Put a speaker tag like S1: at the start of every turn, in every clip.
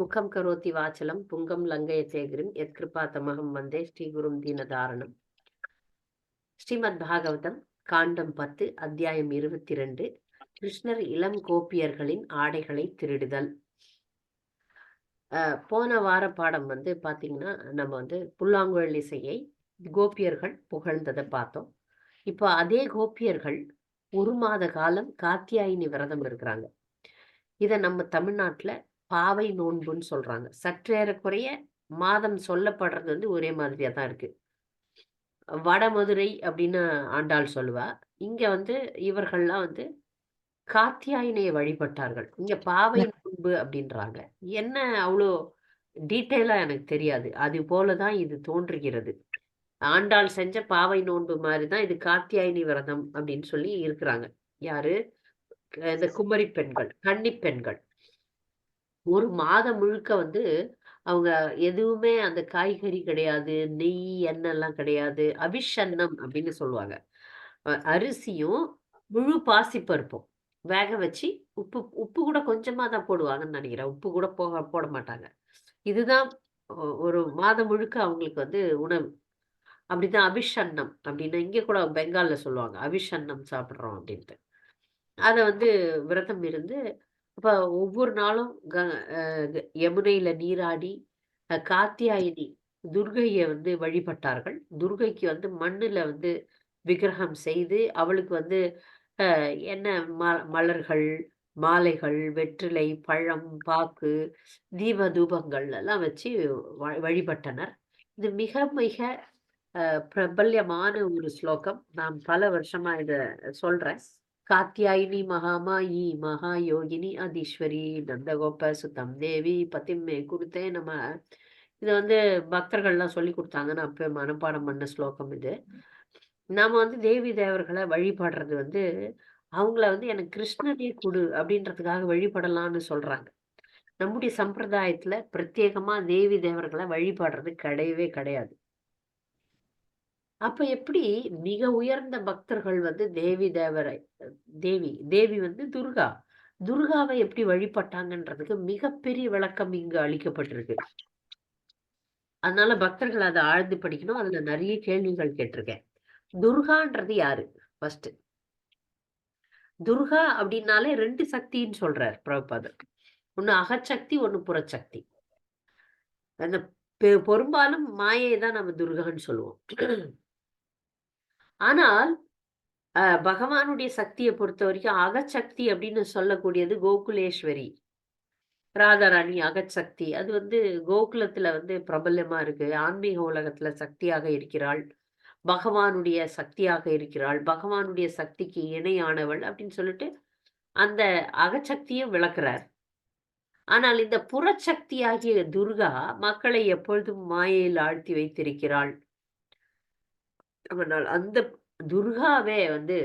S1: முகம் கரோத்தி வாச்சலம் புங்கம் லங்கய சேகரிம் எத் கிருபா தமகம் வந்தே ஸ்ரீகுரும் தீனதாரணம். ஸ்ரீமத் பாகவதம் காண்டம் பத்து அத்தியாயம் இருபத்தி ரெண்டு கிருஷ்ணர் இளம் கோபியர்களின் ஆடைகளை திருடுதல். போன வார பாடம் வந்து பாத்தீங்கன்னா நம்ம வந்து புல்லாங்குழல் இசையை கோபியர்கள் புகழ்ந்ததை பார்த்தோம். இப்போ அதே கோபியர்கள் ஒரு மாத காலம் காத்தியாயினி விரதம் இருக்கிறாங்க. இதை நம்ம தமிழ்நாட்டுல பாவை நோன்புன்னு சொல்றாங்க. சற்றேறக்குறைய மாதம் சொல்லப்படுறது வந்து ஒரே மாதிரியா தான் இருக்கு. வடமதுரை அப்படின்னு ஆண்டாள் சொல்லுவா. இங்க வந்து இவர்கள்லாம் வந்து காத்தியாயினையை வழிபட்டார்கள். இங்க பாவை நோன்பு அப்படின்றாங்க. என்ன அவ்வளோ டீட்டெயிலா எனக்கு தெரியாது. அது போலதான் இது தோன்றுகிறது. ஆண்டாள் செஞ்ச பாவை நோன்பு மாதிரி தான் இது காத்தியாயினி விரதம் அப்படின்னு சொல்லி இருக்கிறாங்க. யாரு? இந்த குமரி பெண்கள் கன்னி பெண்கள். ஒரு மாதம் முழுக்க வந்து அவங்க எதுவுமே அந்த காய்கறி கிடையாது நெய் எண்ணெய் எல்லாம் கிடையாது அபிஷன்னம் அப்படின்னு சொல்லுவாங்க. அஹ் அரிசியும் முழு பாசிப்பருப்பும் வேக வச்சு உப்பு உப்பு கூட கொஞ்சமா தான் போடுவாங்கன்னு நினைக்கிறேன். உப்பு கூட போக போட மாட்டாங்க. இதுதான் ஒ- ஒரு மாதம் முழுக்க அவங்களுக்கு வந்து உணவு. அப்படிதான் அபிஷன்னம் அப்படின்னா இங்க கூட பெங்கால்ல சொல்லுவாங்க அபிஷன்னம் சாப்பிடுறோம் அப்படின்ட்டு. அதை வந்து விரதம் இருந்து அப்ப ஒவ்வொரு நாளும் க யமுனையில நீராடி காத்தியாயினி துர்கையை வந்து வழிபட்டார்கள். துர்கைக்கு வந்து மண்ணுல வந்து விக்கிரகம் செய்து அவளுக்கு வந்து என்ன ம மலர்கள் மாலைகள் வெற்றிலை பழம் பாக்கு தீப தூபங்கள் எல்லாம் வச்சு வழிபட்டனர். இது மிக மிக அஹ், பிரபல்யமான ஒரு ஸ்லோகம். நான் பல வருஷமா இதை சொல்றேன். காத்தியாயினி மகாமாயி மகா யோகினி அதீஸ்வரி நந்தகோப சுத்தம் தேவி பதிமே குருத்தே நம்ம இது வந்து பக்தர்கள்லாம் சொல்லி கொடுத்தாங்க. நான் அப்போ மனப்பாடம் பண்ண ஸ்லோகம் இது. நாம் வந்து தேவி தேவர்களை வழிபடுறது வந்து அவங்கள வந்து எனக்கு கிருஷ்ணனே கொடு அப்படின்றதுக்காக வழிபடலாம்னு சொல்கிறாங்க நம்முடைய சம்பிரதாயத்தில் பிரத்யேகமாக தேவி தேவர்களை வழிபடுறது கிடையவே கிடையாது. அப்ப எப்படி மிக உயர்ந்த பக்தர்கள் வந்து தேவி தேவரை தேவி தேவி வந்து துர்கா. துர்காவை எப்படி வழிபட்டாங்கன்றதுக்கு மிகப்பெரிய விளக்கம் இங்கு அளிக்கப்பட்டிருக்கு. அதனால பக்தர்கள் அதை ஆழ்ந்து படிக்கணும். அதுல நிறைய கேள்விகள் கேட்டிருக்கேன். துர்கான்றது யாரு ஃபர்ஸ்ட் துர்கா அப்படின்னாலே ரெண்டு சக்தின்னு சொல்றார் பிரபுபாதர். ஒண்ணு அகச்சக்தி ஒண்ணு புறச்சக்தி. அந்த பெ- பெரும்பாலும் மாயை தான் நம்ம துர்கான்னு சொல்லுவோம். ஆனால் பகவானுடைய சக்தியை பொறுத்த வரைக்கும் அகச்சக்தி அப்படின்னு சொல்லக்கூடியது கோகுலேஸ்வரி. ராதாராணி அகச்சக்தி அது வந்து கோகுலத்துல வந்து பிரபல்யமா இருக்கு. ஆன்மீக உலகத்துல சக்தியாக இருக்கிறாள். பகவானுடைய சக்தியாக இருக்கிறாள். பகவானுடைய சக்திக்கு இணையானவள் அப்படின்னு சொல்லிட்டு அந்த அகச்சக்தியும் விளக்குறார். ஆனால் இந்த புறச்சக்தியாகிய துர்கா மக்களை எப்பொழுதும் மாயையில் ஆழ்த்தி வைத்திருக்கிறாள். ஆனால் அந்த துர்காவே வந்து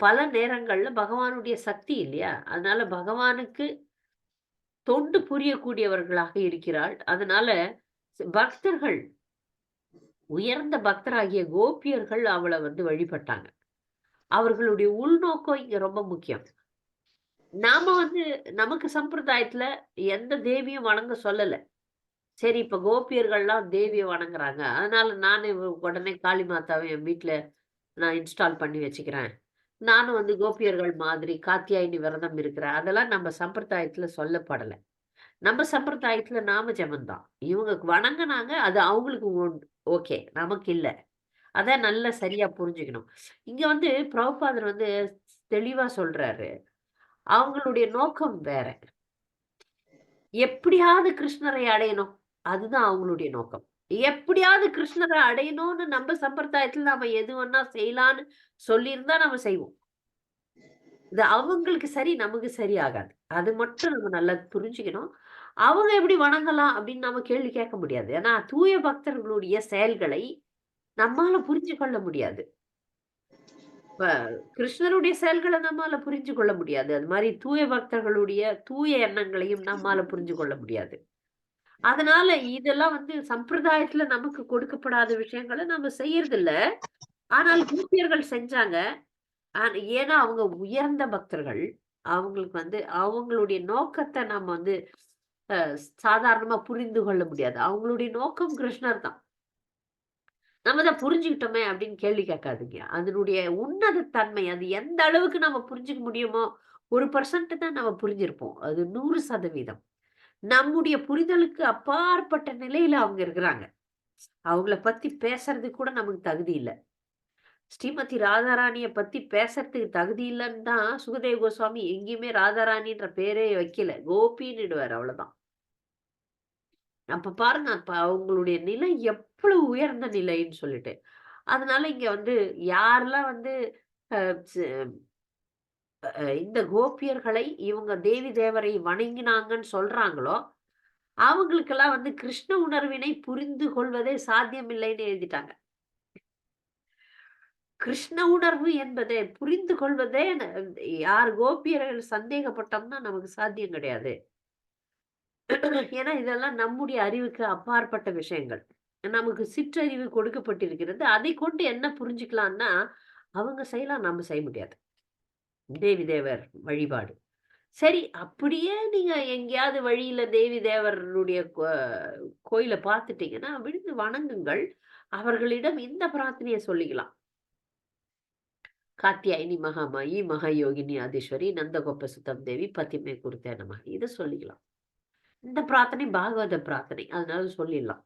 S1: பல நேரங்கள்ல பகவானுடைய சக்தி இல்லையா? அதனால பகவானுக்கு தொண்டு புரியக்கூடியவர்களாக இருக்கிறாள். அதனால பக்தர்கள் உயர்ந்த பக்தராகிய கோபியர்கள் அவளை வந்து வழிபட்டாங்க. அவர்களுடைய உள்நோக்கம் இங்க ரொம்ப முக்கியம். நாம வந்து நமக்கு சம்பிரதாயத்துல எந்த தேவியும் வணங்க சொல்லலை. சரி இப்ப கோபியர்கள்லாம் தேவியை வணங்குறாங்க. அதனால நானே உடனே காளி மாதாவை என் வீட்டுல நான் இன்ஸ்டால் பண்ணி வச்சுக்கிறேன். நானும் வந்து கோபியர்கள் மாதிரி காத்தியாயினி விரதம் இருக்கிறேன். அதெல்லாம் நம்ம சம்பிரதாயத்துல சொல்லப்படல. நம்ம சம்பிரதாயத்துல நாம ஜெபம்தான். இவங்க வணங்குனாங்க அது அவங்களுக்கு ஓகே நமக்கு இல்ல. அதான் நல்லா சரியா புரிஞ்சுக்கணும். இங்க வந்து பிரபுபாதர் வந்து தெளிவா சொல்றாரு. அவங்களுடைய நோக்கம் வேற. எப்படியாவது கிருஷ்ணரை அடையணும். அதுதான் அவங்களுடைய நோக்கம். எப்படியாவது கிருஷ்ணரை அடையணும்னு நம்ம சம்பிரதாயத்துல நாம எது வேணா செய்யலான்னு சொல்லியிருந்தா நம்ம செய்வோம். இது அவங்களுக்கு சரி நமக்கு சரி ஆகாது. அது மட்டும் நம்ம நல்லா புரிஞ்சுக்கணும். அவங்க எப்படி வணங்கலாம் அப்படின்னு நம்ம கேள்வி கேட்க முடியாது. ஏன்னா தூய பக்தர்களுடைய செயல்களை நம்மால புரிஞ்சு கொள்ள முடியாது. இப்ப கிருஷ்ணருடைய செயல்களை நம்மால புரிஞ்சு கொள்ள முடியாது. அது மாதிரி தூய பக்தர்களுடைய தூய எண்ணங்களையும் நம்மால புரிஞ்சு கொள்ள முடியாது. அதனால இதெல்லாம் வந்து சம்பிரதாயத்துல நமக்கு கொடுக்கப்படாத விஷயங்களை நம்ம செய்யறது இல்ல ஆனால் கூப்பியர்கள் செஞ்சாங்க. ஆனா- ஏன்னா அவங்க உயர்ந்த பக்தர்கள். அவங்களுக்கு வந்து அவங்களுடைய நோக்கத்தை நம்ம வந்து அஹ், சாதாரணமா புரிந்து கொள்ள முடியாது. அவங்களுடைய நோக்கம் கிருஷ்ணர் தான். நம்ம தான் புரிஞ்சுக்கிட்டோமே அப்படின்னு கேள்வி கேட்காதீங்க. அதனுடைய உன்னத தன்மை அது எந்த அளவுக்கு நம்ம புரிஞ்சுக்க முடியுமோ ஒரு பர்சன்ட் தான் நம்ம புரிஞ்சிருப்போம். அது நூறு சதவீதம். நம்முடைய புரிதலுக்கு அப்பாற்பட்ட நிலையில அவங்க இருக்கிறாங்க. அவங்கள பத்தி பேசுறதுக்கு கூட நமக்கு தகுதி இல்லை. ஸ்ரீமதி ராதாராணிய பத்தி பேசுறதுக்கு தகுதி இல்லைன்னு தான் சுகதேவ கோஸ்வாமி எங்கேயுமே ராதாராணின்ற பேரே வைக்கல. கோபின்னுடுவார் அவ்வளவுதான். அப்ப பாருங்க அப்ப அவங்களுடைய நிலை எவ்வளவு உயர்ந்த நிலைன்னு சொல்லிட்டு. அதனால இங்க வந்து யாரெல்லாம் வந்து அஹ், இந்த கோபியர்களை இவங்க தேவி தேவரை வணங்கினாங்கன்னு சொல்றாங்களோ அவங்களுக்கெல்லாம் வந்து கிருஷ்ண உணர்வினை புரிந்து கொள்வதே சாத்தியமில்லைன்னு எழுதிட்டாங்க. கிருஷ்ண உணர்வு என்பதை புரிந்து கொள்வதே யார் கோபியர்கள் சந்தேகப்பட்டோம்னா நமக்கு சாத்தியம் கிடையாது. ஏன்னா இதெல்லாம் நம்முடைய அறிவுக்கு அப்பாற்பட்ட விஷயங்கள். நமக்கு சிற்றறிவு கொடுக்கப்பட்டிருக்கிறது. அதை கொண்டு என்ன புரிஞ்சுக்கலாம்னா அவங்க செய்யலாம் நம்ம செய்ய முடியாது. தேவி தேவர் வழிபாடு. சரி அப்படியே நீங்க எங்கேயாவது வழியில தேவி தேவருடைய கோ- கோயிலை பார்த்துட்டீங்கன்னா விழுந்து வணங்குங்கள். அவர்களிடம் இந்த பிரார்த்தனையை சொல்லிக்கலாம். காத்தியாயினி மகாமாயி மகாயோகினி ஆதீஸ்வரி நந்தகோப்ப சுத்தம் தேவி பத்திமே குருத்தே நம்ம இதை சொல்லிக்கலாம். இந்த பிரார்த்தனை பாகவத பிரார்த்தனை. அதனால சொல்லிடலாம்.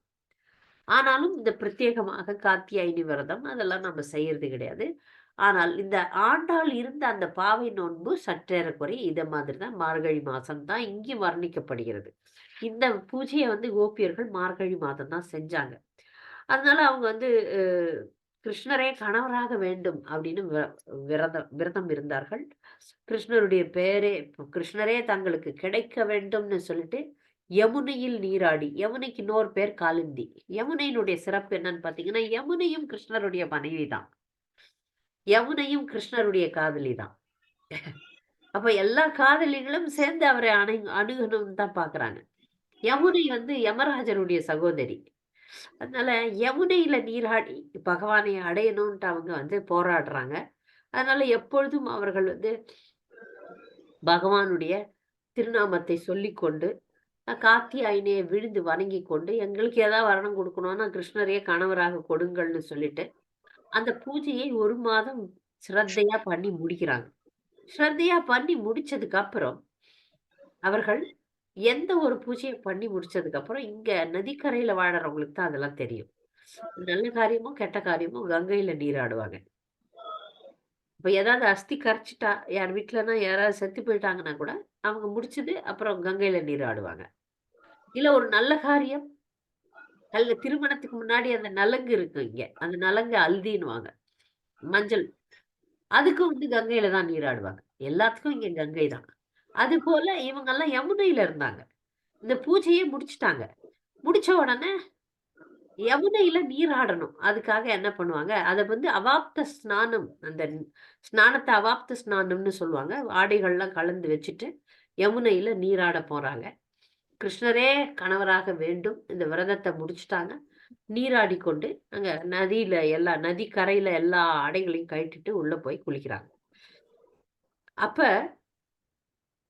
S1: ஆனாலும் இந்த பிரத்யேகமாக காத்தியாயினி விரதம் அதெல்லாம் நம்ம செய்யறது கிடையாது. ஆனால் இந்த ஆண்டால் இருந்த அந்த பாவை நோன்பு சற்றேறக்குறை இதை மாதிரி தான் மார்கழி மாதம் தான் இங்கே வர்ணிக்கப்படுகிறது. இந்த பூஜையை வந்து கோபியர்கள் மார்கழி மாதம் தான் செஞ்சாங்க. அதனால அவங்க வந்து கிருஷ்ணரே கணவராக வேண்டும் அப்படின்னு விரதம் விரதம் இருந்தார்கள். கிருஷ்ணருடைய பேரே கிருஷ்ணரே தங்களுக்கு கிடைக்க வேண்டும்னு சொல்லிட்டு யமுனையில் நீராடி யமுனைக்கு இன்னொரு பேர் காலிந்தி. யமுனையினுடைய சிறப்பு என்னன்னு பார்த்தீங்கன்னா யமுனையும் கிருஷ்ணருடைய மனைவி தான் யமுனையும் கிருஷ்ணருடைய காதலி தான். அப்ப எல்லா காதலிகளும் சேர்ந்து அவரை அணு அணுகணும்னு தான் பாக்குறாங்க. யமுனை வந்து யமராஜருடைய சகோதரி. அதனால யமுனையில நீராடி பகவானை அடையணும்ன்ட்டு அவங்க வந்து போராடுறாங்க. அதனால எப்பொழுதும் அவர்கள் வந்து பகவானுடைய திருநாமத்தை சொல்லிக்கொண்டு காத்தியாயினியை விழுந்து வணங்கி கொண்டு எங்களுக்கு ஏதாவது வரணம் கொடுக்கணும்னா கிருஷ்ணரையே கணவராக கொடுங்கள்னு சொல்லிட்டு அந்த பூஜையை ஒரு மாதம் ஸ்ரத்தையா பண்ணி முடிக்கிறாங்க. ஸ்ரத்தையா பண்ணி முடிச்சதுக்கு அப்புறம் அவர்கள் எந்த ஒரு பூஜையை பண்ணி முடிச்சதுக்கு அப்புறம் இங்க நதிக்கரையில வாழறவங்களுக்கு தான் அதெல்லாம் தெரியும். நல்ல காரியமும் கெட்ட காரியமும் கங்கையில நீராடுவாங்க. இப்ப ஏதாவது அஸ்தி கரைச்சிட்டா யார் வீட்டுலன்னா யாராவது செத்து போயிட்டாங்கன்னா கூட அவங்க முடிச்சது அப்புறம் கங்கையில நீராடுவாங்க. இல்ல ஒரு நல்ல காரியம் அல்ல திருமணத்துக்கு முன்னாடி அந்த நலங்கு இருக்கு இங்க. அந்த நலங்கு அல்தின்னுவாங்க. மஞ்சள். அதுக்கும் வந்து கங்கையில தான் நீராடுவாங்க. எல்லாத்துக்கும் இங்க கங்கை தான். அது போல இவங்க எல்லாம் யமுனையில இருந்தாங்க. இந்த பூஜையே முடிச்சிட்டாங்க. முடிச்ச உடனே யமுனையில நீராடணும். அதுக்காக என்ன பண்ணுவாங்க? அதை வந்து அவாப்த ஸ்நானம் அந்த ஸ்நானத்தை அவாப்த ஸ்நானம்னு சொல்லுவாங்க. ஆடைகள்லாம் கலந்து வச்சுட்டு யமுனையில நீராட போறாங்க. கிருஷ்ணரே கணவராக வேண்டும். இந்த விரதத்தை முடிச்சுட்டாங்க. நீராடி கொண்டு அங்க நதியில எல்லா நதி கரையில எல்லா ஆடைகளையும் கழட்டிட்டு உள்ள போய் குளிக்கிறாங்க. அப்ப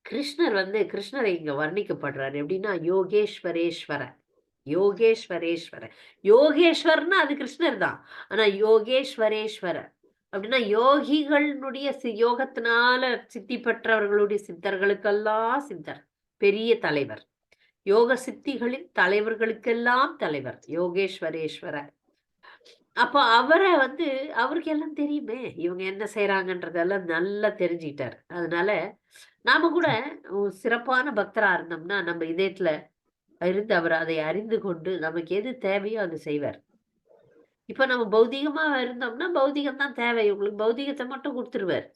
S1: கிருஷ்ணர் வந்து கிருஷ்ணரை இங்க வர்ணிக்கப்படுறாரு. எப்படின்னா யோகேஸ்வரேஸ்வர யோகேஸ்வரேஸ்வர. யோகேஸ்வரன்னா அது கிருஷ்ணர் தான். ஆனா யோகேஸ்வரேஸ்வர அப்படின்னா யோகிகளுடைய சி- யோகத்தினால சித்தி பெற்றவர்களுடைய சித்தர்களுக்கெல்லாம் சித்தர் பெரிய தலைவர். யோக சித்திகளின் தலைவர்களுக்கெல்லாம் தலைவர் யோகேஸ்வரேஸ்வரர் அப்ப அவரை வந்து அவருக்கு எல்லாம் தெரியுமே இவங்க என்ன செய்யறாங்கன்றதெல்லாம் நல்லா தெரிஞ்சுக்கிட்டாரு. அதனால நாம கூட சிறப்பான பக்தரா இருந்தோம்னா நம்ம இதயத்துல இருந்து அவர் அதை அறிந்து கொண்டு நமக்கு எது தேவையோ அது செய்வார். இப்ப நம்ம பௌதிகமா இருந்தோம்னா பௌதிகம் தான் தேவை. உங்களுக்கு பௌதிகத்தை மட்டும் கொடுத்துருவார்.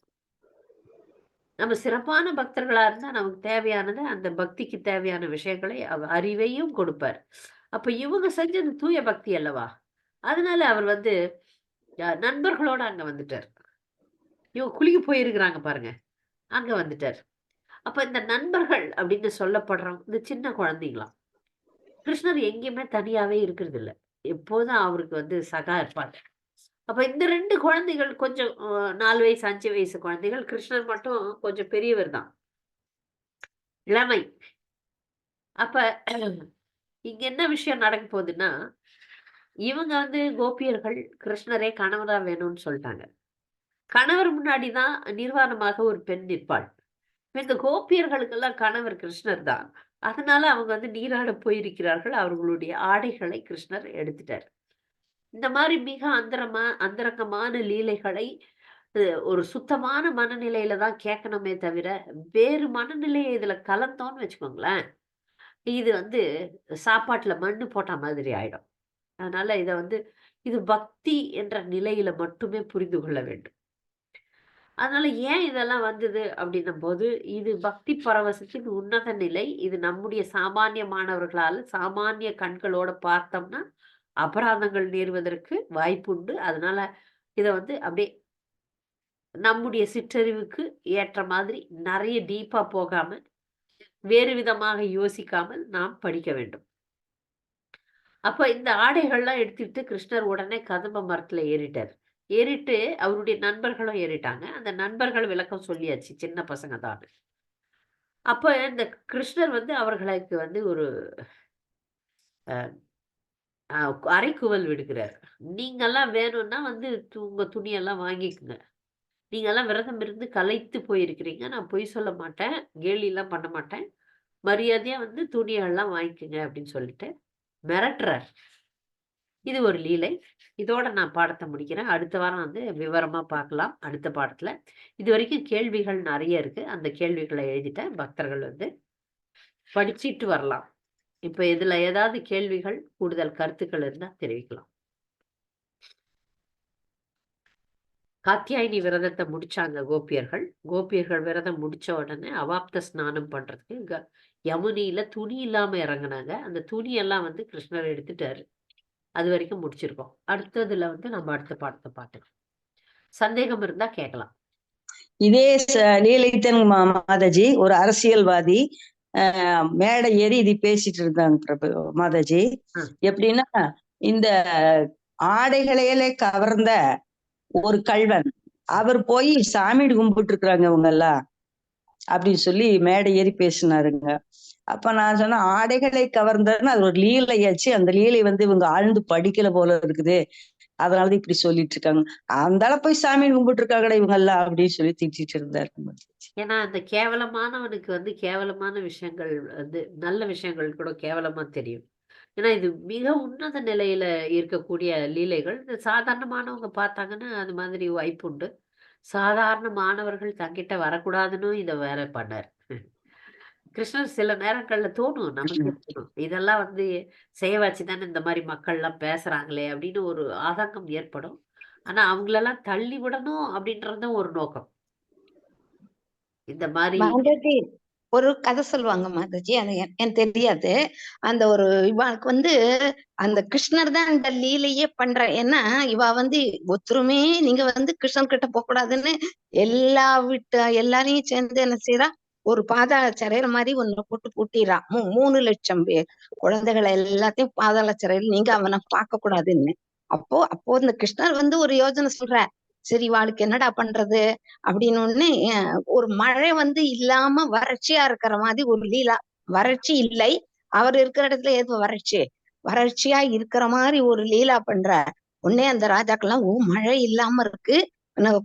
S1: நம்ம சிறப்பான பக்தர்களாக இருந்தால் நமக்கு தேவையானது அந்த பக்திக்கு தேவையான விஷயங்களை அவர் அறிவையும் கொடுப்பார். அப்போ இவங்க செஞ்சது தூய பக்தி அல்லவா? அதனால அவர் வந்து நண்பர்களோடு நண்பர்களோட அங்க வந்துட்டார். இவங்க குளிக்க போயிருக்கிறாங்க பாருங்க. அங்க வந்துட்டார். அப்ப இந்த நண்பர்கள் அப்படின்னு சொல்லப்படுறவங்க இந்த சின்ன குழந்தைங்களாம் கிருஷ்ணர் எங்கேயுமே தனியாவே இருக்கிறது இல்லை எப்போதும் அவருக்கு வந்து சகா இருப்பாங்க அப்ப இந்த ரெண்டு குழந்தைகள் கொஞ்சம் நாலு வயசு அஞ்சு வயசு குழந்தைகள் கிருஷ்ணர் மட்டும் கொஞ்சம் பெரியவர் தான். இளமை. அப்ப இங்க என்ன விஷயம் நடக்க போகுதுன்னா இவங்க வந்து கோபியர்கள் கிருஷ்ணரே கணவரா வேணும்னு சொல்லிட்டாங்க. கணவர் முன்னாடிதான் நிர்வாணமாக ஒரு பெண் நிற்பாள். இந்த கோபியர்களுக்கெல்லாம் கணவர் கிருஷ்ணர் தான். அதனால அவங்க வந்து நீராட போயிருக்கிறார்கள். அவர்களுடைய ஆடைகளை கிருஷ்ணர் எடுத்துட்டார். இந்த மாதிரி மிக அந்தரமா அந்தரங்கமான லீலைகளை ஒரு சுத்தமான மனநிலையில தான் கேட்கணுமே தவிர வேறு மனநிலையை இதுல கலந்தோன்னு வச்சுக்கோங்களேன். இது வந்து சாப்பாட்டுல மண்ணு போட்ட மாதிரி ஆயிடும். அதனால இத வந்து இது பக்தி என்ற நிலையில மட்டுமே புரிந்து கொள்ள வேண்டும். அதனால ஏன் இதெல்லாம் வந்தது அப்படின்னும் போது இது பக்தி பரவசத்தின் உன்னத நிலை. இது நம்முடைய சாமானிய மாணவர்களால் சாமானிய கண்களோட பார்த்தோம்னா அபராதங்கள் நேருவதற்கு வாய்ப்புண்டு. அதனால இதை வந்து அப்படியே நம்முடைய சிற்றறிவுக்கு ஏற்ற மாதிரி நிறைய டீப்பா போகாம வேறு விதமாக யோசிக்காமல் நாம் படிக்க வேண்டும். அப்ப இந்த ஆடைகள்லாம் எடுத்துக்கிட்டு கிருஷ்ணர் உடனே கதம்ப மரத்துல ஏறிட்டார். ஏறிட்டு அவருடைய நண்பர்களும் ஏறிட்டாங்க. அந்த நண்பர்கள் விளக்கம் சொல்லியாச்சு சின்ன பசங்க தான். அப்ப இந்த கிருஷ்ணர் வந்து அவர்களுக்கு வந்து ஒரு அரைக்குவல் விடுக்கிறார் நீங்கெல்லாம் வேணும்னா வந்து து- உங்க துணியெல்லாம் வாங்கிக்கோங்க. நீங்கெல்லாம் விரதம் இருந்து கலைத்து போயிருக்கிறீங்க. நான் பொய் சொல்ல மாட்டேன். கேலிலாம் பண்ண மாட்டேன். மரியாதையா வந்து துணியெல்லாம் வாங்கிக்கோங்க அப்படின்னு சொல்லிட்டு மிரட்டுறார். இது ஒரு லீலை. இதோட நான் பாடத்தை முடிக்கிறேன். அடுத்த வாரம் வந்து விவரமா பார்க்கலாம். அடுத்த பாடத்துல. இது வரைக்கும் கேள்விகள் நிறைய இருக்கு. அந்த கேள்விகளை எழுதிட்டேன். பக்தர்கள் வந்து படிச்சிட்டு வரலாம். இப்ப இதுல ஏதாவது கேள்விகள் கூடுதல் கருத்துக்கள் இருந்தா தெரிவிக்கலாம். காத்தியாயினி விரதத்தை முடிச்சாங்க கோபியர்கள். கோபியர்கள் விரதம் முடிச்ச உடனே அவாப்த ஸ்நானம் பண்றதுக்கு க- யமுனியில துணி இல்லாம இறங்குனாங்க. அந்த துணி எல்லாம் வந்து கிருஷ்ணர் எடுத்துட்டாரு. அது வரைக்கும் முடிச்சிருக்கோம். அடுத்ததுல வந்து நம்ம அடுத்த பாடத்தை பார்த்துக்கலாம் சந்தேகம் இருந்தா கேட்கலாம்.
S2: இதே ச- லீலைத்தன் மாதாஜி ஒரு அரசியல்வாதி மேடை ஏறி இது பேசிட்டு இருந்தாங்க பிரபு மாதாஜி. எப்படின்னா இந்த ஆடைகளையிலே கவர்ந்த ஒரு கள்வன் அவர் போய் சாமி கும்பிட்டு இருக்கிறாங்க இவங்க எல்லாம் அப்படின்னு சொல்லி மேடை ஏறி பேசினாருங்க. அப்ப நான் சொன்னேன் ஆடைகளை கவர்ந்தன்னு அது ஒரு லீலையாச்சு. அந்த லீலை வந்து இவங்க ஆழ்ந்து படிக்கல போல இருக்குது. அதனாலதான் இப்படி சொல்லிட்டு இருக்காங்க அந்தால போய் சாமி கும்பிட்டு இருக்காங்கடா இவங்க எல்லாம் அப்படின்னு சொல்லி திட்டிட்டு இருந்தாரு
S1: ஏன்னா அந்த கேவலமானவனுக்கு வந்து கேவலமான விஷயங்கள் வந்து நல்ல விஷயங்கள் கூட கேவலமா தெரியும். ஏன்னா இது மிக உன்னத நிலையில இருக்கக்கூடிய லீலைகள். இந்த சாதாரணமானவங்க பார்த்தாங்கன்னா அது மாதிரி வாய்ப்பு உண்டு சாதாரண மாணவர்கள் தங்கிட்ட வரக்கூடாதுன்னு இதை வேற பண்ணார். கிருஷ்ணர் சில நேரங்கள்ல தோணும் நமக்கு இதெல்லாம் வந்து செய்ய வச்சு தானே இந்த மாதிரி மக்கள்லாம் பேசுறாங்களே அப்படின்னு ஒரு ஆதங்கம் ஏற்படும். ஆனா அவங்களெல்லாம் தள்ளி விடணும் அப்படின்றதும் ஒரு நோக்கம். இந்த மாதிரி
S3: ஒரு கதை சொல்லுவாங்க மாதாஜி அது என்- எனக்கு தெரியாது. அந்த ஒரு இவாளுக்கு வந்து அந்த கிருஷ்ணர் தான் இந்த லீலையே பண்ற. ஏன்னா இவ வந்து ஒத்துருமே நீங்க வந்து கிருஷ்ணன் கிட்ட போக கூடாதுன்னு எல்லா விட்டு எல்லாரையும் சேர்ந்து என்ன செய்யறா ஒரு பாதாள சிறையில மாதிரி ஒண்ணு போட்டு பூட்டிடுறா. மூ மூணு லட்சம் பேர் குழந்தைகளை எல்லாத்தையும் பாதாள சிறையில் நீங்க அவனை பார்க்க கூடாதுன்னு. அப்போ அப்போ இந்த கிருஷ்ணர் வந்து ஒரு யோஜனை சொல்ற சரி இவாளுக்கு என்னடா பண்றது? அப்படின்னு ஒரு மழை வந்து இல்லாம வறட்சியா இருக்கிற மாதிரி ஒரு லீலா வறட்சி இல்லை. அவர் இருக்கிற இடத்துல ஏதோ வறட்சி வறட்சியா இருக்கிற மாதிரி ஒரு லீலா பண்ற உடனே அந்த ராஜாக்கெல்லாம் ஓ மழை இல்லாம இருக்கு.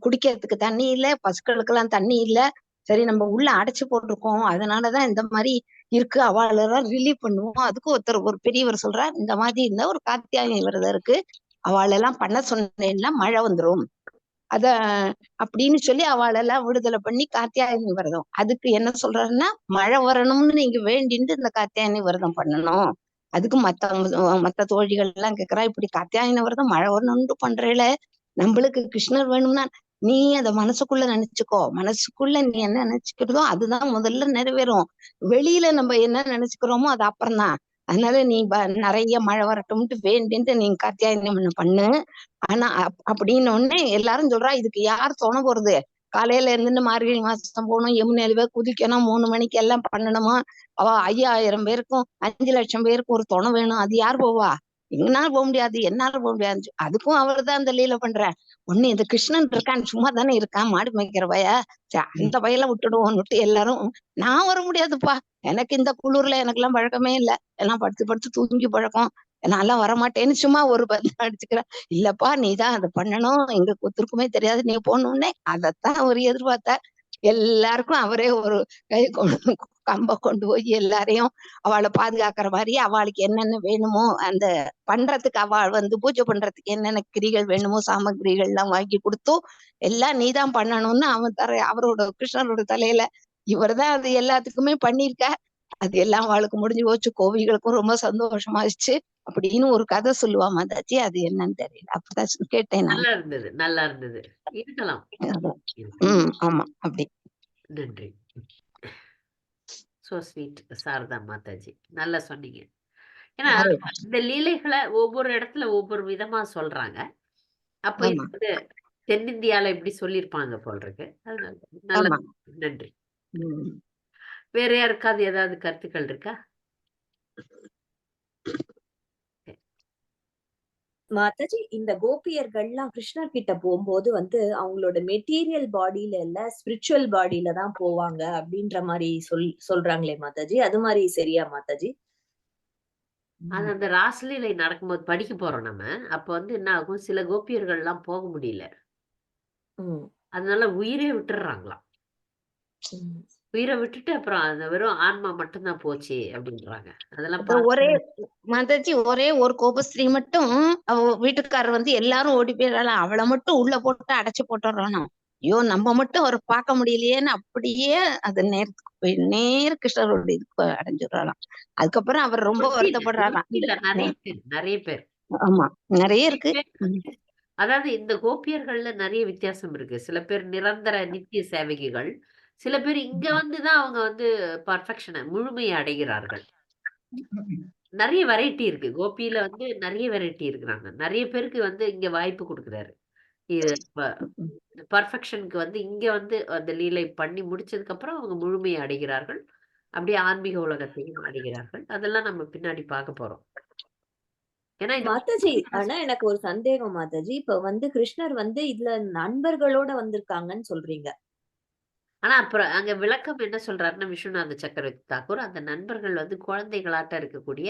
S3: குடிக்கிறதுக்கு தண்ணி இல்ல பசுக்களுக்கெல்லாம் தண்ணி இல்ல. சரி நம்ம உள்ள அடைச்சு போட்டிருக்கோம். அதனாலதான் இந்த மாதிரி இருக்கு. அவளெல்லாம் ரிலீவ் பண்ணுவோம். அதுக்கு ஒருத்தர் ஒரு பெரியவர் சொல்றார் இந்த மாதிரி இருந்தா ஒரு காத்தியாயம் விரதம் இருக்கு. அவளெல்லாம் பண்ண சொன்னேன்னா மழை வந்துரும். அத அப்படின்னு சொல்லி அவளெல்லாம் விடுதலை பண்ணி காத்தியாயனி விரதம். அதுக்கு என்ன சொல்றாருன்னா மழை வரணும்னு நீங்க வேண்டிட்டு இந்த காத்தியாயனி விரதம் பண்ணணும். அதுக்கு மத்த மத்த தோழிகள் எல்லாம் கேக்குறா இப்படி காத்தியாயன விரதம் மழை வரணும்னு பண்றேல. நம்மளுக்கு கிருஷ்ணர் வேணும்னா நீ அத மனசுக்குள்ள நினைச்சுக்கோ. மனசுக்குள்ள நீ என்ன நினைச்சுக்கிறதோ அதுதான் முதல்ல நிறைவேறும். வெளியில நம்ம என்ன நினைச்சுக்கிறோமோ அது அப்புறம்தான். அதனால நீ நிறைய மழை வரட்டும்ட்டு வேண்டின்ட்டு நீ காத்தியாயனம் பண்ணு. ஆனா அப்படின்னு உடனே எல்லாரும் சொல்றா இதுக்கு யார் துணை போறது? காலையில இருந்துட்டு மார்கழி மாசம் போகணும். எமுனை குதிக்கணும். மூணு மணிக்கு எல்லாம் பண்ணணுமா? அவ ஐயாயிரம் பேருக்கும் அஞ்சு லட்சம் பேருக்கும் ஒரு துணை வேணும். அது யார் போவா? எங்கனால போக முடியாது. என்னால போக முடியாது. அதுக்கும் அவர் தான் அந்த லீல பண்ற. ஒண்ணு இந்த கிருஷ்ணன் இருக்கான் சும்மா தானே இருக்கான் மாடு மேய்க்கிற பய. அந்த பையல விட்டுடுவோம்னுட்டு எல்லாரும் நான் வர முடியாதுப்பா. எனக்கு இந்த குளிர்ல எனக்கு எல்லாம் பழக்கமே இல்ல. எல்லாம் படுத்து படுத்து தூங்கி பழக்கம். நான்லாம் வரமாட்டேன்னு சும்மா ஒரு பதில் அடிச்சுக்கிறேன். இல்லப்பா நீதான் அதை பண்ணணும். எங்க குத்துருக்குமே தெரியாது. நீ போகணும்னே அதைத்தான் அவர் எதிர்பார்த்தார். எல்லாருக்கும் அவரே ஒரு கை கம்ப கொண்டு போய் எல்லாரையும் அவளை பாதுகாக்கிற மாதிரி அவளுக்கு என்னென்ன வேணுமோ அந்த பண்றதுக்கு அவள் வந்து பூஜை பண்றதுக்கு என்னென்ன கிரிகள் வேணுமோ சாமகிரிகள் எல்லாம் வாங்கி கொடுத்து எல்லாம் நீதான் பண்ணணும்னு அவன் தர அவரோட கிருஷ்ணரோட தலையில இவர்தான் அது எல்லாத்துக்குமே பண்ணியிருக்கார் அது எல்லாம் அவளுக்கு முடிஞ்சு போச்சு. கோவிகளுக்கும் ரொம்ப சந்தோஷமாச்சு அப்படின்னு ஒரு கதை சொல்லுவா மாதாச்சி அது என்னன்னு தெரியல. அப்படிதான் கேட்டேன்
S1: நல்லா இருந்தது. நல்லா இருந்தது. இருக்கலாம்.
S3: ஆமா. அப்படி.
S1: நன்றி. So sweet Sharada Mataji. நல்லா சொன்னீங்க. ஏன்னா இந்த லீலைகளை ஒவ்வொரு இடத்துல ஒவ்வொரு விதமா சொல்றாங்க. அப்ப இது தென்னிந்தியால இப்படி சொல்லியிருப்பாங்க போல் இருக்கு. நன்றி. வேற யாருக்காவது ஏதாவது கருத்துக்கள் இருக்கா?
S4: மாதாஜி இந்த கோபியர்கள்லாம் கிருஷ்ணர் கிட்ட போகும்போது வந்து அவங்களோட மெட்டீரியல் பாடியில இல்ல ஸ்பிரிச்சுவல் பாடியில தான் போவாங்க அப்படின்ற மாதிரி சொல் சொல்றாங்களே மாதாஜி. அது மாதிரி சரியா மாதாஜி?
S1: அது அந்த ராசலீலை நடக்கும்போது படிக்க போறோம் நம்ம. அப்ப வந்து என்ன ஆகும்? சில கோபியர்கள் எல்லாம் போக முடியல. அதனால உயிரே விட்டுடுறாங்களாம்
S4: ம்.
S1: உயிரை விட்டுட்டு அப்புறம் அந்த வெறும் ஆன்மா மட்டும்தான் போச்சு அப்படின்றாங்க. அதெல்லாம்
S3: ஒரே மாதாஜி ஒரே ஒரு கோபஸ்திரீ மட்டும் அவ வீட்டுக்காரர் வந்து எல்லாரும் ஓடி போயிடலாம் அவளை மட்டும் உள்ள போட்டு அடைச்சு போட்டுறானா ஐயோ நம்ம மட்டும் அவரை பார்க்க முடியலையேன்னு அப்படியே அது நேரத்துக்கு போய் நேர கிருஷ்ணரோட இதுக்கு அடைஞ்சிடறாளாம். அதுக்கப்புறம் அவர் ரொம்ப வருத்தப்படுறாராம்.
S1: நிறைய பேர் நிறைய பேர்.
S3: ஆமா நிறைய இருக்கு.
S1: அதாவது இந்த கோபியர்கள்ல நிறைய வித்தியாசம் இருக்கு. சில பேர் நிரந்தர நித்திய சேவகிகள் சில பேர் இங்க வந்துதான் அவங்க வந்து பர்ஃபெக்ஷனை முழுமையை அடைகிறார்கள். நிறைய வெரைட்டி இருக்கு. கோபியில வந்து நிறைய வெரைட்டி இருக்கிறாங்க. நிறைய பேருக்கு வந்து இங்க வாய்ப்பு கொடுக்குறாரு. பர்ஃபெக்ஷனுக்கு வந்து இங்க வந்து அந்த லீலை பண்ணி முடிச்சதுக்கு அப்புறம் அவங்க முழுமையை அடைகிறார்கள். அப்படியே ஆன்மீக உலகத்தையும் அடைகிறார்கள். அதெல்லாம் நம்ம பின்னாடி பார்க்க போறோம். ஏன்னா
S4: மாதாஜி ஆனா எனக்கு ஒரு சந்தேகம் மாதாஜி. இப்ப வந்து கிருஷ்ணர் வந்து இதுல நண்பர்களோட வந்திருக்காங்கன்னு சொல்றீங்க.
S1: ஆனா அப்புறம் அங்க விளக்கம் என்ன சொல்றாருன்னா விஸ்வநாத சக்கரவர்த்தி தாக்கூர். அந்த நண்பர்கள் வந்து குழந்தைகளாட்ட இருக்கக்கூடிய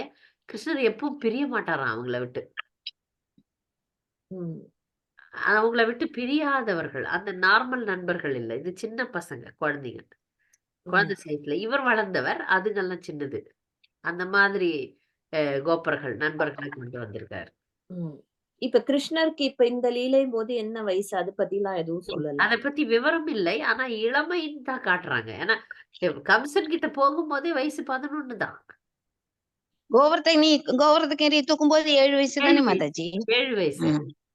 S1: கிருஷ்ணர் எப்பவும் பிரிய மாட்டாராம் அவங்கள விட்டு. அவங்கள விட்டு பிரியாதவர்கள். அந்த நார்மல் நண்பர்கள் இல்ல. இது சின்ன பசங்க குழந்தைங்க குழந்தை சைஸ்ல இவர் வளர்ந்தவர் அதுங்கெல்லாம் சின்னது. அந்த மாதிரி அஹ், கோப்பர்கள் நண்பர்களை கொண்டு வந்திருக்காரு.
S4: இப்ப கிருஷ்ணருக்கு இப்ப இந்த லீலை போது என்ன வயசு? அதை பத்தி எல்லாம் எதுவும் சொல்லல.
S1: அதை பத்தி விவரம் இல்லை. ஆனா இளமைன்னு தான் காட்டுறாங்க. ஏன்னா கம்சன் கிட்ட போகும்போதே வயசு பதினொன்னு தான்.
S3: கோவர்த்தனி கோவர்த்தகிரி தூக்கும் போது ஏழு வயசு தானே
S1: ஏழு
S3: மாதாஜி?
S1: ஏழு வயசு.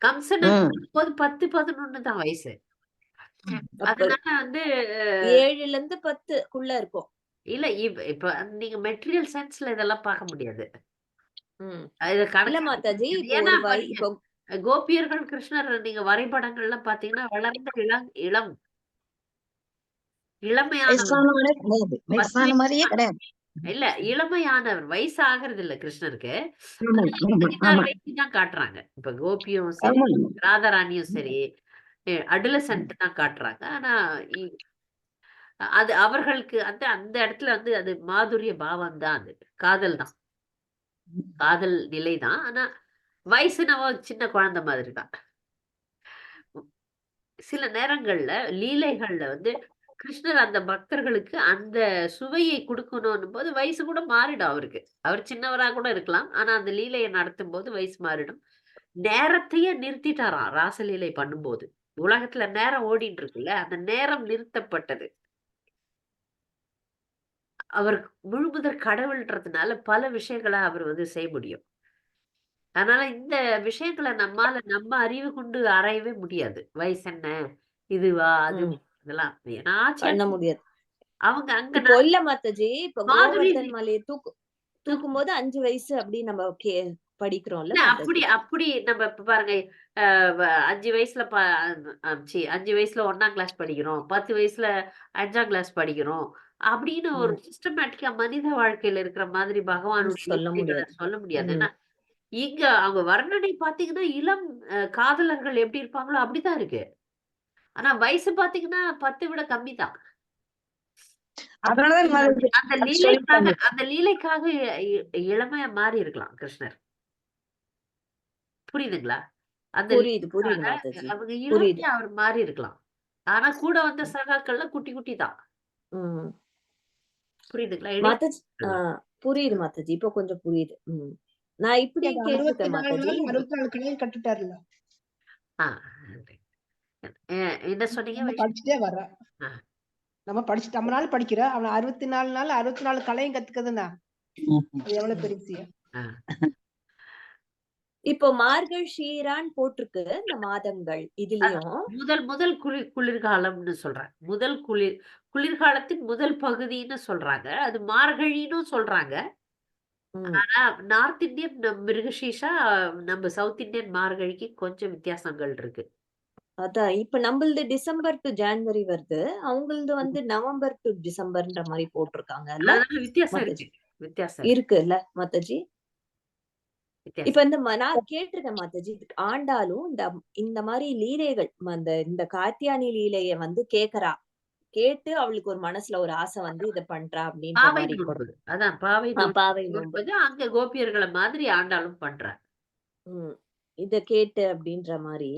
S1: கம்சன். போது பத்து பதினொன்னு தான் வயசு. அதனால வந்து
S4: ஏழுல இருந்து பத்துக்குள்ள இருக்கும்.
S1: இல்ல இப்ப இப்ப நீங்க மெட்டீரியல் சென்ஸ்ல இதெல்லாம் பார்க்க முடியாது.
S4: இல்ல மாதாஜி. இப்போ
S1: கோபியர்கள் கிருஷ்ணர் நீங்க வரைபடங்கள்லாம் பாத்தீங்கன்னா வளர்ந்த இளம் இளம். இளமையான இல்ல இளமையானவர். வயசு ஆகிறது இல்ல கிருஷ்ணருக்கு தான் காட்டுறாங்க. இப்ப கோபியும் சரி ராதாராணியும் சரி அடலசன்ட் தான் காட்டுறாங்க. ஆனா அது அவர்களுக்கு அந்த அந்த இடத்துல வந்து அது மாதுரிய பாவம் தான் அது. காதல் தான். காதல் நிலை தான் ஆனா வயசு நம்ம சின்ன குழந்தை மாதிரி தான் சில நேரங்கள்ல லீலைகள்ல வந்து கிருஷ்ணர் அந்த பக்தர்களுக்கு அந்த சுவையை கொடுக்கணும் போது வயசு கூட மாறிடும் அவருக்கு. அவர் சின்னவரா கூட இருக்கலாம். ஆனா அந்த லீலையை நடத்தும் போது வயசு மாறிடும். நேரத்தையே நிறுத்திட்டாராம் ராசலீலை பண்ணும்போது. உலகத்துல நேரம் ஓடிட்டு இருக்குல்ல அந்த நேரம் நிறுத்தப்பட்டது. அவர் முழுமுதற் கடவுள்ன்றதுனால பல விஷயங்களை அவர் வந்து செய்ய முடியும். அதனால இந்த விஷயங்களை நம்மால நம்ம அறிவு கொண்டு அறையவே முடியாது. வயசு என்ன? இதுவா? அது. இதெல்லாம்.
S4: பண்ண முடியாது.
S1: அவங்க அங்க
S4: இல்ல மாதாஜி இப்ப கோவர்தன் மலையை தூக்கு தூக்கும் போது அஞ்சு வயசு அப்படி நம்ம கே படிக்கிறோம்ல
S1: அப்படி அப்படி நம்ம இப்ப பாருங்க அஞ்சு வயசுல அஞ்சு வயசுல ஒண்ணாம் கிளாஸ் படிக்கிறோம். பத்து வயசுல அஞ்சாம் கிளாஸ் படிக்கிறோம். அப்படின்னு ஒரு சிஸ்டமேட்டிக்கா மனித வாழ்க்கையில இருக்கிற மாதிரி பகவானுடைய
S4: சொல்ல
S1: லீலைகளை
S4: முடியாது.
S1: சொல்ல முடியாது.
S4: ம்.
S1: ஏன்னா இங்க அவங்க வர்ணனை பாத்தீங்கன்னா இளம் அஹ், காதலர்கள் எப்படி இருப்பாங்களோ அப்படிதான் இருக்கு. ஆனா வயசு பாத்தீங்கன்னா பத்து விட கம்மி தான்
S2: அதனாலதான்
S1: அந்த லீலைக்காக
S2: சொல்லிட்டாங்க.
S1: அந்த லீலைக்காக இ- இ- இளமையா மாறி இருக்கலாம் கிருஷ்ணர். புரியுதுங்களா? அந்த
S4: புரியுது புரியுது
S1: லீலைக்காக
S4: மாதாஜி
S1: அவங்க
S4: புரியுது.
S1: இளமையா அவர் மாறி இருக்கலாம். ஆனா கூட வந்த சகாக்கள்லாம் குட்டி குட்டி தான்.
S4: உம்
S1: புரியுதுங்களா?
S4: மாதாஜி புரியுது மாதாஜி இப்போ கொஞ்சம் புரியுது. நான் கேட்டிருக்கேன்
S5: நாலு
S4: மாதாஜி
S5: நாள் அறுபத்தி நாலு
S1: என்ன சொன்னீங்க?
S5: படிச்சுட்டே வர்றோம்
S1: ஆ.
S5: நம்ம படிச்சு நம்ம நாள் படிக்கிறோம் அவன் அறுபத்தி நாலு நாள் அறுபத்தி நாலு கலையும் கத்துக்குதுன்னா. எவ்வளவு பெரிய
S4: இப்போ மார்கழீரான் போட்டிருக்கு இந்த மாதங்கள் இதுலயும்.
S1: முதல் முதல் குளிர் குளிர்காலம்னு சொல்றாங்க. முதல் குளிர் குளிர்காலத்தின் முதல் பகுதின்னு சொல்றாங்க. அது மார்கழின்னு சொல்றாங்க. ஆனா நார்த் இந்தியன் நம்ம மிருகசீஷா நம்ம சவுத் இந்தியன் மார்கழிக்கு கொஞ்சம் வித்தியாசங்கள் இருக்கு.
S4: அதான் இப்ப நம்மளது டிசம்பர் டு ஜான்வரி வருது. அவங்களது வந்து நவம்பர் டு டிசம்பர்ன்ற மாதிரி போட்டிருக்காங்கல்ல?
S1: அதனால வித்தியாசம். இருக்கு. வித்தியாசம் இருக்கு.
S4: இருக்குல்ல மாதாஜி
S1: வித்தியாசம்
S4: இப்ப இந்த நான் கேட்டிருக்கேன் மாதாஜி ஆண்டாலும் இந்த இந்த மாதிரி லீலைகள் அந்த இந்த காத்தியானி லீலைய வந்து கேக்குறா. கேட்டு அவளுக்கு ஒரு மனசுல ஒரு ஆசை வந்து இத பண்றா
S1: நோன்பு. அதான் பாவை
S4: பாவை
S1: அங்க கோபியர்களை மாதிரி ஆண்டாளும் பண்ற.
S4: உம் இத கேட்டு அப்படின்ற மாதிரி.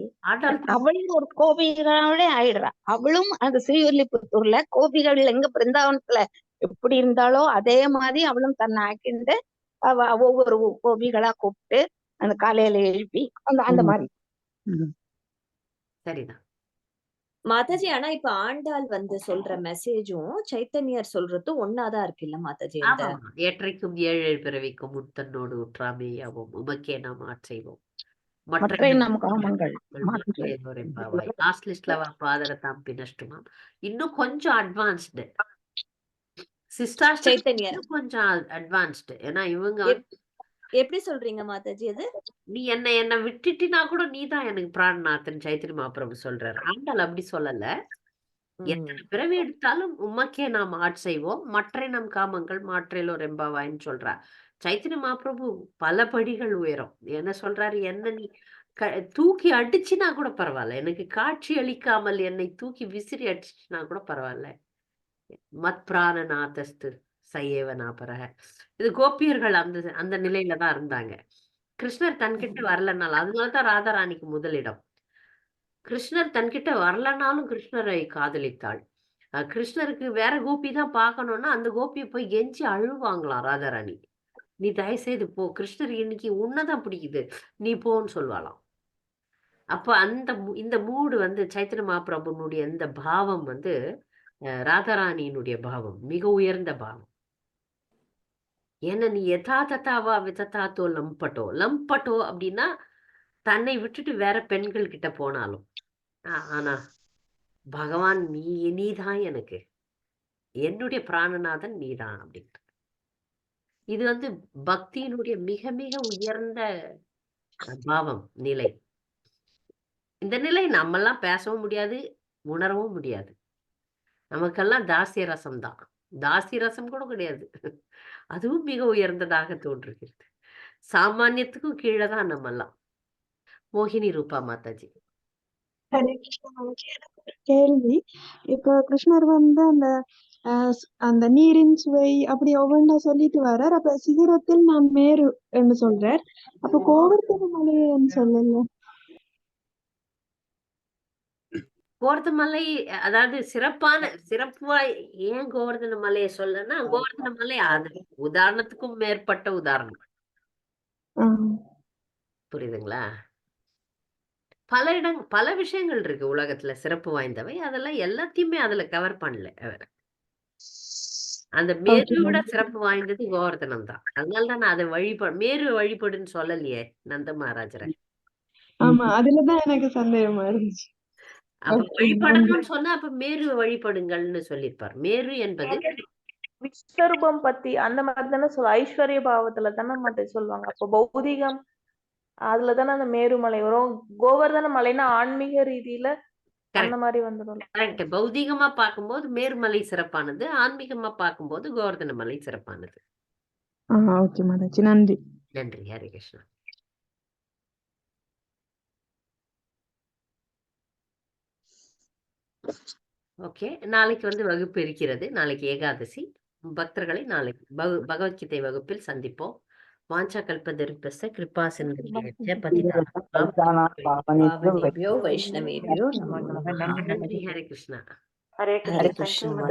S3: அவளும் ஒரு கோபிகளோட ஆயிடுறா. அவளும் அந்த ஸ்ரீவில்லிபுத்தூர்ல கோபிகள் எங்க பிருந்தாவனத்துல எப்படி இருந்தாலோ அதே மாதிரி அவளும் தன்னை ஆக்கிண்டு அவ ஒவ்வொரு கோபிகளா கூப்பிட்டு அந்த காலையில எழுப்பி அந்த அந்த. மாதிரி.
S1: சரிதான்.
S4: மாதாஜி ஆனா இப்ப ஆண்டாள் வந்து சொல்ற மெசேஜும் சைத்தன்யர் சொல்றதும் ஒன்னாதான் இருக்கு இல்ல மாதாஜி
S1: ஏற்றைக்கும் ஏழை பிறவிக்கும் உத்தன்னோடு உற்றாமேயாவோம் உமக்கே நாம் பினஷ்டுமாம். இன்னும் கொஞ்சம் அட்வான்ஸ்டு சிஸ்டாஸ்ட்
S4: சைத்தன்யர்
S1: கொஞ்சம் அட்வான்ஸ்டு ஏன்னா இவங்க
S4: எப்- எப்படி சொல்றீங்க மாதாஜி அது?
S1: நீ என்ன என்ன விட்டுட்டினா கூட நீதான் எனக்கு பிராணநாதன் சைத்திரி மாப்பிரபு சொல்றாரு. ஆண்டாள் அப்படி சொல்லல. எத்தனை பிறவி எடுத்தாலும் உமக்கே நாம் ஆட்செய்வோம் மற்ற நம் காமங்கள் மாற்றேலோ ரெம்பாவாயின்னு சொல்றா சைத்தன்ய மாபிரபு பல படிகள் உயரும். என்ன சொல்றாரு? என்ன நீ தூக்கி அடிச்சினா கூட பரவாயில்ல. எனக்கு காட்சி அளிக்காமல் என்னை தூக்கி விசிறி அடிச்சினா கூட பரவாயில்ல. மத்பிராணநாதஸ்து சையேவ நாபரக இது கோபியர்கள் அந்த அந்த நிலையில தான் இருந்தாங்க. கிருஷ்ணர் தன்கிட்ட வரலனால அதனாலதான் ராதாராணிக்கு முதலிடம். கிருஷ்ணர் தன்கிட்ட வரலனாலும் கிருஷ்ணரை காதலித்தாள். கிருஷ்ணருக்கு வேற கோபி தான் பார்க்கணும்னா அந்த கோபியை போய் கெஞ்சி அழுவாங்களாம் ராதாராணி. நீ தயவு செய்து போ கிருஷ்ணர் இன்னைக்கு உன்னதான் பிடிக்குது. நீ போன்னு சொல்வாளாம். அப்ப அந்த இந்த மூடு வந்து சைத்தன்ய மகாபிரபுனுடைய இந்த பாவம் வந்து ராதாராணியினுடைய பாவம் மிக உயர்ந்த பாவம். ஏன்னா நீ எதா தத்தாவா விதத்தாத்தோ லம்பட்டோ லம்பட்டோ அப்படின்னா தன்னை விட்டுட்டு வேற பெண்கள் கிட்ட போனாலும். ஆனா பகவான் நீ நீதான் எனக்கு. என்னுடைய பிராணநாதன் நீதான் அப்படின்ட்டு. இது வந்து பக்தியினுடைய மிக மிக உயர்ந்த பாவம் நிலை. இந்த நிலை நம்மெல்லாம் பேசவும் முடியாது உணரவும் முடியாது. நமக்கெல்லாம் தாசிய ரசம் தான். தாசிய ரசம் கூட கிடையாது. அதுவும் மிக உயர்ந்ததாக தோன்றுகிறது. சாமானியத்துக்கும் கீழே தான் நம்மெல்லாம். மோகினி ரூபா மாதாஜி.
S6: கேள்வி. இப்போ கிருஷ்ணர் வந்து அந்த அந்த நீரின் சுவை அப்படி ஒவ்வொன்றா சொல்லிட்டு வர்றார். அப்ப சிகரத்தில் நான் மேரு என்று சொல்றார். அப்ப கோவர்த்தன மலைன்னு சொல்லல
S1: கோவர்தன மலை அதாவது சிறப்பான சிறப்பா ஏன் கோவர்தன மலையை சொல்லனா கோவர்தன மலை அது உதாரணத்துக்கும் மேற்பட்ட உதாரணம் புரியுதுங்களா? பல இடங் பல விஷயங்கள் இருக்கு உலகத்துல சிறப்பு வாய்ந்தவை. அதெல்லாம் எல்லாத்தையுமே அதுல கவர் பண்ணல அவர். அந்த மேரு விட சிறப்பு வாய்ந்தது கோவர்தனம் தான். அதனால தான் நான் அதை வழிப மேரு வழிபடுன்னு சொல்லலையே நந்த மகாராஜரை
S6: ஆமா அதுலதான் எனக்கு சந்தேகமா இருந்துச்சு.
S1: அப்ப வழிபடணும்னு சொன்னா அப்ப மேரு வழிபடுங்கள்னு சொல்லியிருப்பார். மேரு என்பது
S7: விஸ்வரூபம் பத்தி அந்த மாதிரி தானே சொல்ல ஐஸ்வர்ய பாவத்துல தானே மத்த சொல்லுவாங்க. அப்போ பௌதிகம் அதுல தானே அந்த மேருமலை வரும். கோவர்தன மலைன்னா ஆன்மீக ரீதியில அந்த மாதிரி வந்துடும்.
S1: கரெக்ட் பௌதீகமா பார்க்கும்போது மேருமலை சிறப்பானது. ஆன்மீகமா பார்க்கும்போது கோவர்தன மலை சிறப்பானது.
S6: ஓகே மாதாஜி நன்றி.
S1: நன்றி. ஹரே கிருஷ்ணா. ஓகே நாளைக்கு வந்து வகுப்பு இருக்கிறது. நாளைக்கு ஏகாதசி. பக்தர்களை நாளைக்கு பக- பகவத்கீதை வகுப்பில் சந்திப்போம். வாஞ்சா கல்பதருப்பஸ்த கிருபா சிந்தனையச்ச பதிதானாம்
S4: பாவனேபியோ வைஷ்ணவேபியோ
S1: ஹரி ஹரே கிருஷ்ணா.
S7: ஹரே
S4: ஹரே
S7: கிருஷ்ணா